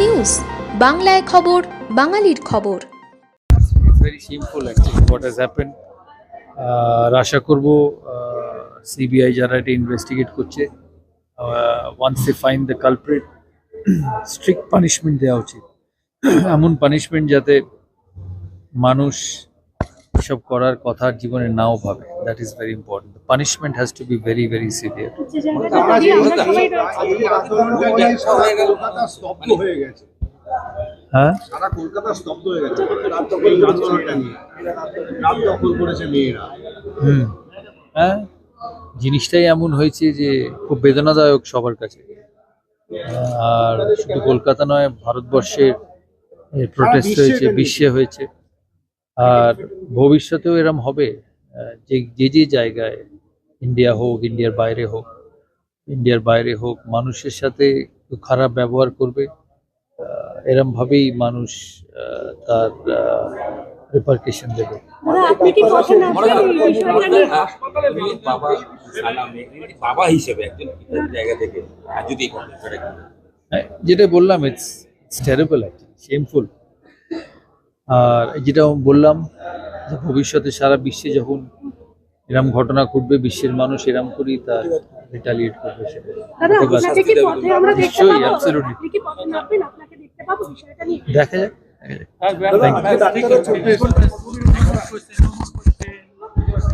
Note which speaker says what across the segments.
Speaker 1: News, বাংলায় খবর, বাঙালির খবর।
Speaker 2: Very simple actually what has happen আর আশা করব সিবিআই যারা এটা ইনভেস্টিগেট করছে once they fine the culprit strict punishment দেওয়া উচিত। এমন পানিশমেন্ট যাতে মানুষ এসব করার কথা জীবনে নাও ভাবে। That is very important punishment has to be very very severe hmm. হ্যাঁ? জিনিসটাই এমন হয়েছে যে খুব বেদনাদায়ক সবার কাছে। আর শুধু কলকাতা নয় ভারতবর্ষের প্রোটেস্ট হয়েছে, বিশ্বে হয়েছে। আর ভবিষ্যতেও এরম হবে আহ, যে যে যে জায়গায় ইন্ডিয়া হোক ইন্ডিয়ার বাইরে হোক ইন্ডিয়ার বাইরে হোক মানুষের সাথে একটু খারাপ ব্যবহার করবে এরমভাবেই মানুষ তার রিপার্কেশন দেবে
Speaker 3: বাবা হিসেবে একজন জায়গা থেকে।
Speaker 2: হ্যাঁ, যেটা বললাম ইটস ইটস টেরেবল শেমফুল আর যেটা বললাম ভবিষ্যতে সারা বিশ্বে যখন এরম ঘটনা ঘটবে বিশ্বের মানুষ এরম করেই তার রিটালিয়েট করবে দেখা যাক।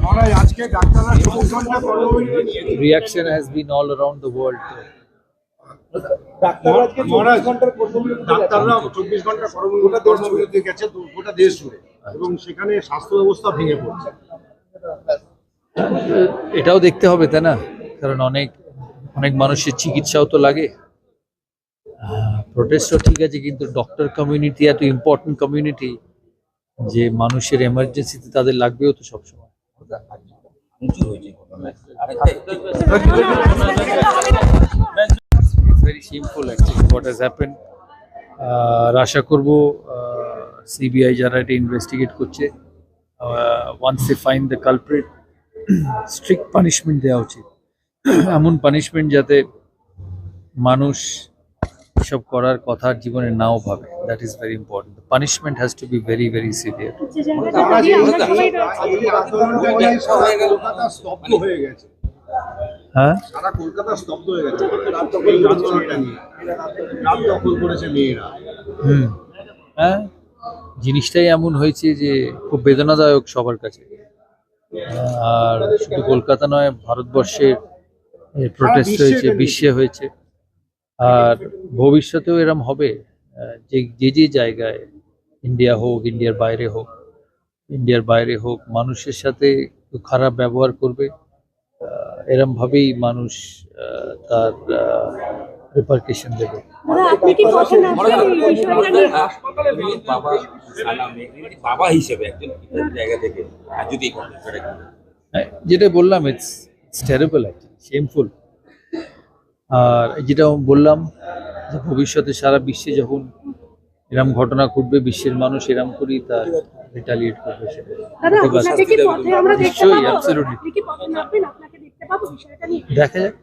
Speaker 4: মহারাজ আজকে ডাক্তাররা চব্বিশ ঘণ্টা কর্মবিরতি নিয়েছে ডাক্তাররা চব্বিশ ঘণ্টা কর্মবিরতি কর্মবিরতি গেছে গোটা দেশ জুড়ে। এবং সেখানে স্বাস্থ্য ব্যবস্থা ভেঙে পড়ছে।
Speaker 2: এটাও দেখতে হবে তাই না? কারণ অনেক অনেক মানুষের চিকিৎসাও তো লাগে। প্রোটেস্টও ঠিক আছে কিন্তু ডক্টর কমিউনিটি এত ইম্পর্টেন্ট কমিউনিটি যে মানুষের এমার্জেন্সিতে তাদের লাগবেও তো সবসময়।
Speaker 3: উঁচু হয়েছে
Speaker 2: shameful actually what has happened. আর আশা করব সিবিআই যারা এটা ইনভেস্টিগেট করছে once they fine the culprit strict punishment দেওয়া উচিত। এমন পানিশমেন্ট যাতে মানুষ এসব করার কথা জীবনে নাও ভাবে। That is very important punishment has to be very very severe
Speaker 4: হয়ে? গেছে সারা কলকাতা স্তব্ধ গেছে। রাত আন্দোলনটা নিয়ে রাত দখল করেছে মেয়েরা।
Speaker 2: হুম। হ্যাঁ? জিনিসটাই এমন হয়েছে যে খুব বেদনাদায়ক সবার কাছে। আর শুধু কলকাতা নয় ভারতবর্ষের প্রোটেস্ট হয়েছে বিশ্বে হয়েছে। আর ভবিষ্যতেও এরম হবে যে যে যে জায়গায় ইন্ডিয়া হোক ইন্ডিয়ার বাইরে হোক ইন্ডিয়ার বাইরে হোক মানুষের সাথে খারাপ ব্যবহার করবে। আহ, এরম ভাবেই মানুষ আহ, তার রিপার্কেশন দেবে।
Speaker 3: বাবা হিসেবে একজন জায়গা থেকে যদি ঘটে।
Speaker 2: হ্যাঁ, যেটা বললাম ইটস ইটস টেরেবল শেমফুল আর যেটা বললাম যে ভবিষ্যতে সারা বিশ্বে যখন এরম ঘটনা ঘটবে বিশ্বের মানুষ এরম করেই তার রিটালিয়েট করবে সেটা। নিশ্চয়ই,
Speaker 5: পাবো? পাবো বিষয়টা নিয়ে?
Speaker 2: দেখা যাক।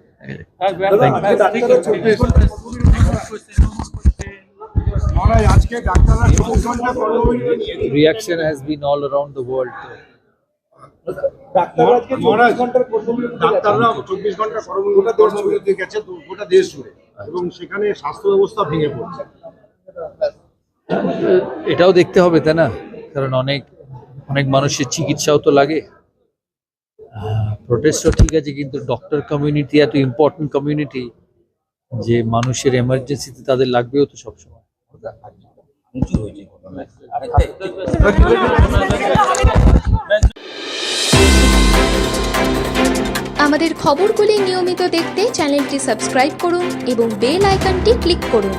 Speaker 4: মহারাজ আজকে ডাক্তাররা চব্বিশ ঘণ্টা ডাক্তাররা চব্বিশ কর্মবিরতি কর্মবিরতি গেছে গোটা দেশ জুড়ে এবং সেখানে স্বাস্থ্য ব্যবস্থা ভেঙে পড়ছে।
Speaker 2: এটাও দেখতে হবে তাই না? কারণ অনেক অনেক মানুষের চিকিৎসাও তো লাগে। প্রোটেস্টও ঠিক আছে, কিন্তু ডক্টর কমিউনিটি এত ইম্পর্টেন্ট কমিউনিটি যে মানুষের এমার্জেন্সিতে তাদের লাগবেও তো সবসময়।
Speaker 1: আমাদের খবরগুলি নিয়মিত দেখতে চ্যানেলটি সাবস্ক্রাইব করুন এবং বেল আইকনটি ক্লিক করুন।